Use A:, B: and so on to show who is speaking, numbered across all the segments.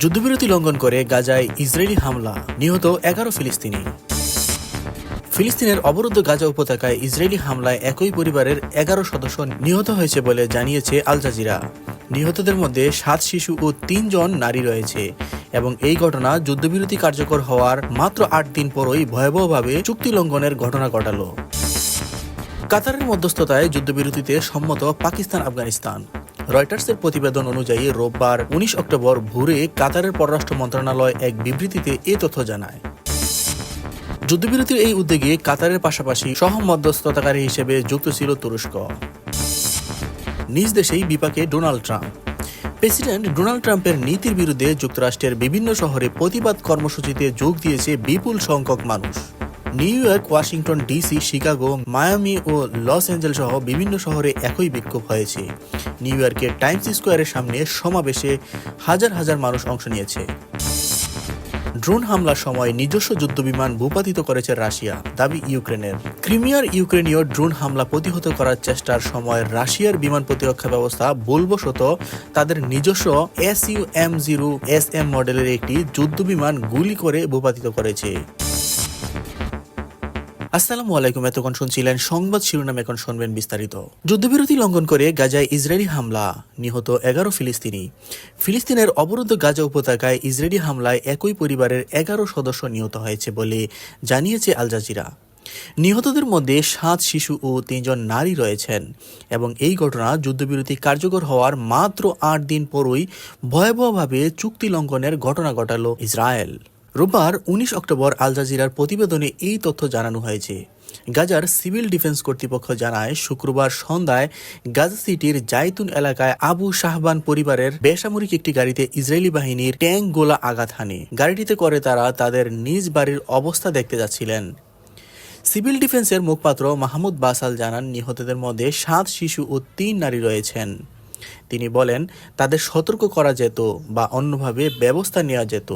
A: যুদ্ধবিরতি লঙ্ঘন করে গাজায় ইসরায়েলি হামলা, নিহত এগারো ফিলিস্তিনি। ফিলিস্তিনের অবরুদ্ধ গাজা উপত্যকায় ইসরায়েলি হামলায় একই পরিবারের এগারো সদস্য নিহত হয়েছে বলে জানিয়েছে আল জাজিরা। নিহতদের মধ্যে সাত শিশু ও তিনজন নারী রয়েছে এবং এই ঘটনা যুদ্ধবিরতি কার্যকর হওয়ার মাত্র আট দিন পরই ভয়াবহভাবে চুক্তি লঙ্ঘনের ঘটনা ঘটালো। কাতারের মধ্যস্থতায় যুদ্ধবিরতিতে সম্মত পাকিস্তান আফগানিস্তান রয়টার্সের প্রতিবেদন অনুযায়ী রোববার উনিশ অক্টোবর ভোরে কাতারের পররাষ্ট্র মন্ত্রণালয় এক বিবৃতিতে এ তথ্য জানায়। যুদ্ধবিরতির এই উদ্যোগে কাতারের পাশাপাশি সহ মধ্যস্থতাকারী হিসেবে যুক্ত ছিল তুরস্ক। নিজ দেশেই বিপাকে ডোনাল্ড ট্রাম্প। প্রেসিডেন্ট ডোনাল্ড ট্রাম্পের নীতির বিরুদ্ধে যুক্তরাষ্ট্রের বিভিন্ন শহরে প্রতিবাদ কর্মসূচিতে যোগ দিয়েছে বিপুল সংখ্যক মানুষ। New York, Washington, DC, Chicago, Miami ও লস অ্যাঞ্জেল সহ বিভিন্ন শহরে একই বিক্ষোভ হয়েছে। নিউ ইয়র্কের টাইমস স্কোয়ারের সামনে সমাবেশে হাজার হাজার মানুষ অংশ নিয়েছে। ড্রোন হামলার সময় নিজস্ব যুদ্ধবিমান ভূপাতিত করেছে রাশিয়া, দাবি ইউক্রেনের। ক্রিমিয়ার ইউক্রেনীয় ড্রোন হামলা প্রতিহত করার চেষ্টার সময় রাশিয়ার বিমান প্রতিরক্ষা ব্যবস্থা বলবশত তাদের নিজস্ব S U M zero S M মডেলের একটি যুদ্ধবিমান গুলি করে ভূপাতিত করেছে। আসসালামু আলাইকুম, এতক্ষণ শুনছিলেন সংবাদ শিরোনাম, এখন শুনবেন বিস্তারিত। যুদ্ধবিরতি লঙ্ঘন করে গাজায় ইসরায়েলি হামলা, নিহত এগারো ফিলিস্তিনি। ফিলিস্তিনের অবরুদ্ধ গাজা উপত্যকায় ইসরায়েলি হামলায় একই পরিবারের এগারো সদস্য নিহত হয়েছে বলে জানিয়েছে আল জাজিরা। নিহতদের মধ্যে সাত শিশু ও তিনজন নারী রয়েছেন এবং এই ঘটনা যুদ্ধবিরতি কার্যকর হওয়ার মাত্র আট দিন পরই ভয়াবহভাবে চুক্তি লঙ্ঘনের ঘটনা ঘটালো ইসরায়েল। রোববার উনিশ অক্টোবর আল জাজিরার প্রতিবেদনে এই তথ্য জানানো হয়েছে। গাজার সিভিল ডিফেন্স কর্তৃপক্ষ জানায়, শুক্রবার সন্ধ্যায় গাজা সিটির জাইতুন এলাকায় আবু শাহবান পরিবারের বেসামরিক একটি গাড়িতে ইসরায়েলি বাহিনীর ট্যাঙ্ক গোলা আঘাত হানে। গাড়িটিতে করে তারা তাদের নিজ বাড়ির অবস্থা দেখতে যাচ্ছিলেন। সিভিল ডিফেন্সের মুখপাত্র মাহমুদ বাসাল জানান, নিহতদের মধ্যে সাত শিশু ও তিন নারী রয়েছেন। তিনি বলেন, তাদের সতর্ক করা যেত বা অন্যভাবে ব্যবস্থা নেওয়া যেত।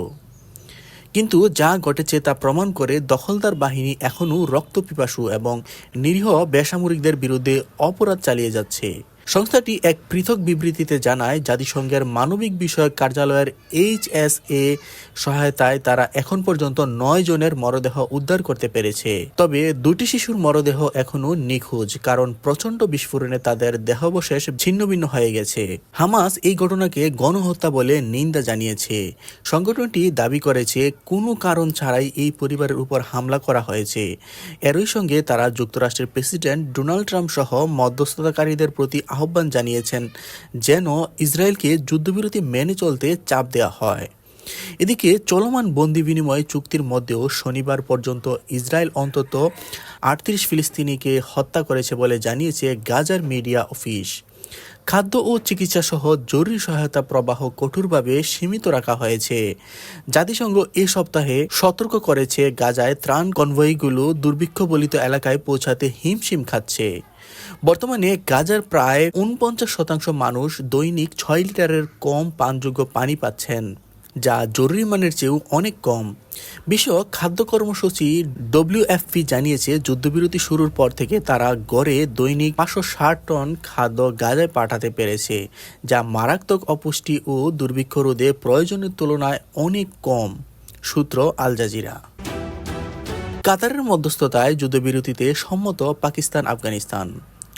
A: কিন্তু যা ঘটেছে তা প্রমাণ করে দখলদার বাহিনী এখনও রক্তপিপাসু এবং নিরীহ বেসামরিকদের বিরুদ্ধে অপরাধ চালিয়ে যাচ্ছে। সংস্থাটি এক পৃথক বিবৃতিতে জানায়, জাতিসংঘের মানবিক বিষয়ক কার্যালয়ের এইচ এস এ সহায়তায় তারা এখন পর্যন্ত নয় জনের মরদেহ উদ্ধার করতে পেরেছে। তবে দুটি শিশুর মরদেহ এখনও নিখোঁজ, কারণ প্রচণ্ড বিস্ফোরণে তাদের দেহাবশেষ ছিন্নভিন্ন হয়ে গেছে। হামাস এই ঘটনাকে গণহত্যা বলে নিন্দা জানিয়েছে। সংগঠনটি দাবি করেছে, কোনো কারণ ছাড়াই এই পরিবারের উপর হামলা করা হয়েছে। এরই সঙ্গে তারা যুক্তরাষ্ট্রের প্রেসিডেন্ট ডোনাল্ড ট্রাম্প সহ মধ্যস্থতাকারীদের প্রতি আহ্বান জানিয়েছেন যেন ইসরায়েলকে যুদ্ধবিরতি মেনে চলতে চাপ দেওয়া হয়। এদিকে চলমান বন্দি বিনিময় চুক্তির মধ্যেও শনিবার পর্যন্ত ইসরায়েল অন্তত আটত্রিশ ফিলিস্তিনিকে হত্যা করেছে বলে জানিয়েছে গাজার মিডিয়া অফিস। খাদ্য ও চিকিৎসা সহ জরুরি সহায়তা প্রবাহ কঠোরভাবে সীমিত রাখা হয়েছে। জাতিসংঘ এ সপ্তাহে সতর্ক করেছে গাজায় ত্রাণ কনভয়গুলো দুর্ভিক্ষবলিত এলাকায় পৌঁছাতে হিমশিম খাচ্ছে। বর্তমানে গাজার প্রায় উনপঞ্চাশ শতাংশ মানুষ দৈনিক ছয় লিটারের কম পানযোগ্য পানি পাচ্ছেন, যা জরুরি মানের চেয়েও অনেক কম। বিশ্ব খাদ্য কর্মসূচি ডব্লিউএফপি জানিয়েছে, যুদ্ধবিরতি শুরুর পর থেকে তারা গড়ে দৈনিক পাঁচশো ষাট টন খাদ্য গাজায় পাঠাতে পেরেছে, যা মারাত্মক অপুষ্টি ও দুর্ভিক্ষ রোধে প্রয়োজনের তুলনায় অনেক কম, সূত্র আল জাজিরা। কাতারের মধ্যস্থতায় যুদ্ধবিরতিতে সম্মত পাকিস্তান, আফগানিস্তান।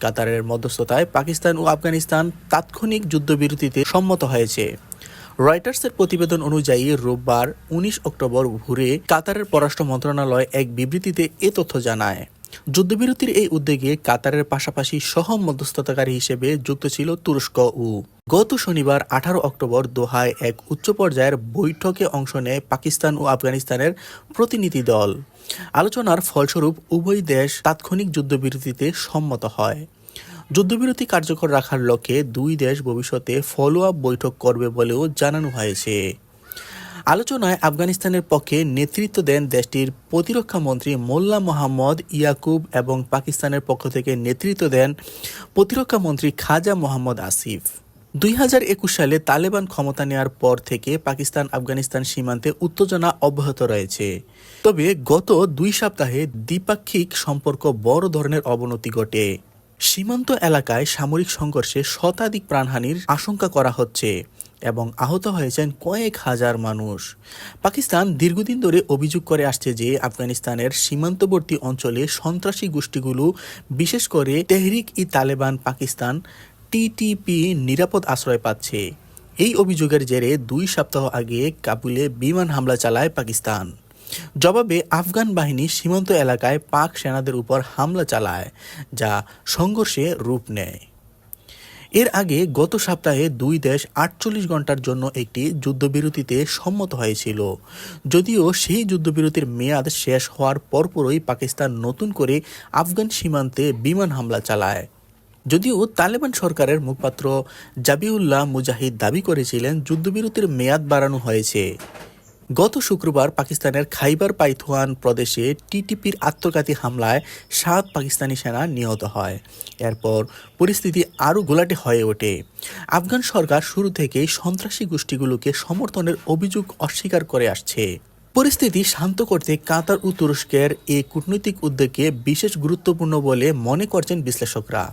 A: কাতারের মধ্যস্থতায় পাকিস্তান ও আফগানিস্তান তাৎক্ষণিক যুদ্ধবিরতিতে সম্মত হয়েছে। রয়টার্সের প্রতিবেদন অনুযায়ী, রোববার উনিশ অক্টোবর ভোরে কাতারের পররাষ্ট্র মন্ত্রণালয় এক বিবৃতিতে এ তথ্য জানায়। যুদ্ধবিরতির এই উদ্যোগে কাতারের পাশাপাশি সহ মধ্যস্থতাকারী হিসেবে যুক্ত ছিল তুরস্ক ও। গত শনিবার আঠারো অক্টোবর দোহায় এক উচ্চ পর্যায়ের বৈঠকে অংশ নেয় পাকিস্তান ও আফগানিস্তানের প্রতিনিধি দল। আলোচনার ফলস্বরূপ উভয় দেশ তাৎক্ষণিক যুদ্ধবিরতিতে সম্মত হয়। যুদ্ধবিরতি কার্যকর রাখার লক্ষ্যে দুই দেশ ভবিষ্যতে ফলো আপ বৈঠক করবে বলেও জানানো হয়েছে। আলোচনায় আফগানিস্তানের পক্ষে নেতৃত্ব দেন দেশটির প্রতিরক্ষা মন্ত্রী মোল্লা মোহাম্মদ ইয়াকুব এবং পাকিস্তানের পক্ষ থেকে নেতৃত্ব দেন প্রতিরক্ষা মন্ত্রী খাজা মোহাম্মদ আসিফ। দুই হাজার একুশ সালে তালেবান ক্ষমতা নেওয়ার পর থেকে পাকিস্তান আফগানিস্তান সীমান্তে উত্তেজনা অব্যাহত রয়েছে। তবে গত দুই সপ্তাহে দ্বিপাক্ষিক সম্পর্ক বড় ধরনের অবনতি ঘটে। সীমান্ত এলাকায় সামরিক সংঘর্ষে শতাধিক প্রাণহানির আশঙ্কা করা হচ্ছে। এবং আহত হয়েছেন কয়েক হাজার মানুষ। পাকিস্তান দীর্ঘদিন ধরে অভিযোগ করে আসছে যে আফগানিস্তানের সীমান্তবর্তী অঞ্চলে সন্ত্রাসী গোষ্ঠীগুলো, বিশেষ করে তেহরিক ই তালেবান পাকিস্তান টিটিপি নিরাপদ আশ্রয় পাচ্ছে। এই অভিযোগের জেরে দুই সপ্তাহ আগে কাবুলে বিমান হামলা চালায় পাকিস্তান। জবাবে আফগান বাহিনী সীমান্ত এলাকায় পাক সেনাদের উপর হামলা চালায়, যা সংঘর্ষে রূপ নেয়। এর আগে গত সপ্তাহে দুই দেশ আটচল্লিশ ঘণ্টার জন্য একটি যুদ্ধবিরতিতে সম্মত হয়েছিল। যদিও সেই যুদ্ধবিরতির মেয়াদ শেষ হওয়ার পরপরই পাকিস্তান নতুন করে আফগান সীমান্তে বিমান হামলা চালায়। যদিও তালেবান সরকারের মুখপাত্র জাবিউল্লাহ মুজাহিদ দাবি করেছিলেন, যুদ্ধবিরতির মেয়াদ বাড়ানো হয়েছে। গত শুক্রবার পাকিস্তানের খাইবার পাইথোয়ান প্রদেশে টিটিপির আত্মঘাতী হামলায় সাত পাকিস্তানি সেনা নিহত হয়। এরপর পরিস্থিতি আরও গোলাটে হয়ে ওঠে। আফগান সরকার শুরু থেকেই সন্ত্রাসী গোষ্ঠীগুলোকে সমর্থনের অভিযোগ অস্বীকার করে আসছে। পরিস্থিতি শান্ত করতে কাতার ও তুরস্কের এই কূটনৈতিক উদ্যোগকে বিশেষ গুরুত্বপূর্ণ বলে মনে করছেন বিশ্লেষকরা।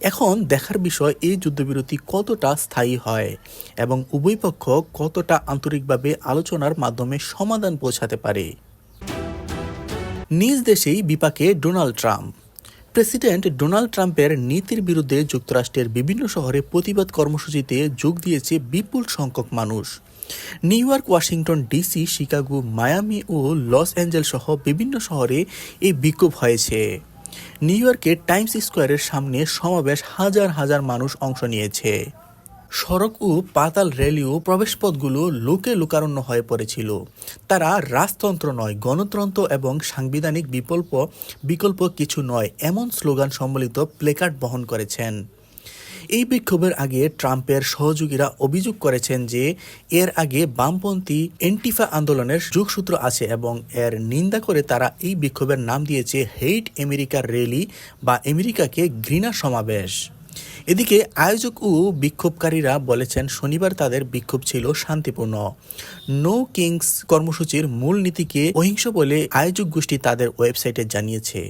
A: এখন দেখার বিষয়, এই যুদ্ধবিরতি কতটা স্থায়ী হয় এবং উভয় পক্ষ কতটা আন্তরিকভাবে আলোচনার মাধ্যমে সমাধান পৌঁছাতে পারে? নিজ দেশেই বিপাকে ডোনাল্ড ট্রাম্প। প্রেসিডেন্ট ডোনাল্ড ট্রাম্পের নীতির বিরুদ্ধে যুক্তরাষ্ট্রের বিভিন্ন শহরে প্রতিবাদ কর্মসূচিতে যোগ দিয়েছে বিপুল সংখ্যক মানুষ। New York, Washington, DC, Chicago, Miami ও লস অ্যাঞ্জেল সহ বিভিন্ন শহরে এই বিক্ষোভ হয়েছে। নিউ ইয়র্কের টাইমস স্কোয়ারের সামনে সমাবেশ হাজার হাজার মানুষ অংশ নিয়েছে। সড়ক ও পাতাল রেলীয় প্রবেশপথগুলো লোকে লোকারণ্য হয়ে পড়েছিল। তারা রাজতন্ত্র নয়, গণতন্ত্র এবং সাংবিধানিক বিকল্প বিকল্প কিছু নয়, এমন স্লোগান সম্বলিত প্লেকার্ড বহন করেছেন। এই বিক্ষোভের আগে ট্রাম্পের সহযোগীরা অভিযোগ করেছেন যে এর আগে বামপন্থী এন্টিফা আন্দোলনের যোগসূত্র আছে এবং এর নিন্দা করে তারা এই বিক্ষোভের নাম দিয়েছে হেইট আমেরিকার র্যালি বা আমেরিকাকে ঘৃণা সমাবেশ। এদিকে আয়োজক ও বিক্ষোভকারীরা বলেছেন, শনিবার তাদের বিক্ষোভ ছিল শান্তিপূর্ণ। নো কিংস কর্মসূচির মূল নীতিকে অহিংস বলে আয়োজক গোষ্ঠী তাদের ওয়েবসাইটে জানিয়েছে।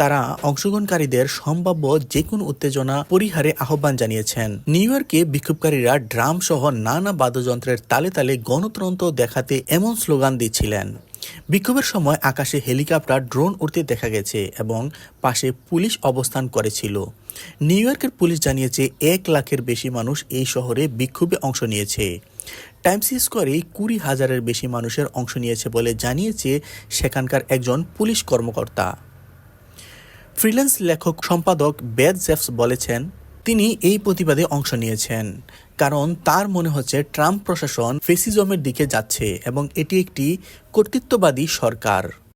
A: তারা অংশগ্রহণকারীদের সম্ভাব্য যে কোনো উত্তেজনা পরিহারে আহ্বান জানিয়েছেন। নিউ ইয়র্কে বিক্ষোভকারীরা ড্রাম সহ নানা বাদ্যযন্ত্রের তালে তালে গণতন্ত্র দেখাতে এমন স্লোগান দিচ্ছিলেন। বিক্ষোভের সময় আকাশে হেলিকপ্টার, ড্রোন উড়তে দেখা গেছে এবং পাশে পুলিশ অবস্থান করেছিল। নিউ ইয়র্কের পুলিশ জানিয়েছে, এক লাখের বেশি মানুষ এই শহরে বিক্ষোভে অংশ নিয়েছে। টাইমস স্কোয়ারে কুড়ি হাজারের বেশি মানুষের অংশ নিয়েছে বলে জানিয়েছে সেখানকার একজন পুলিশ কর্মকর্তা। ফ্রিল্যান্স লেখক সম্পাদক বেদ জেফস বলেছেন, তিনি এই প্রতিবাদে অংশ নিয়েছেন, কারণ তার মনে হচ্ছে ট্রাম্প প্রশাসন ফেসিজমের দিকে যাচ্ছে এবং এটি একটি কর্তৃত্ববাদী সরকার।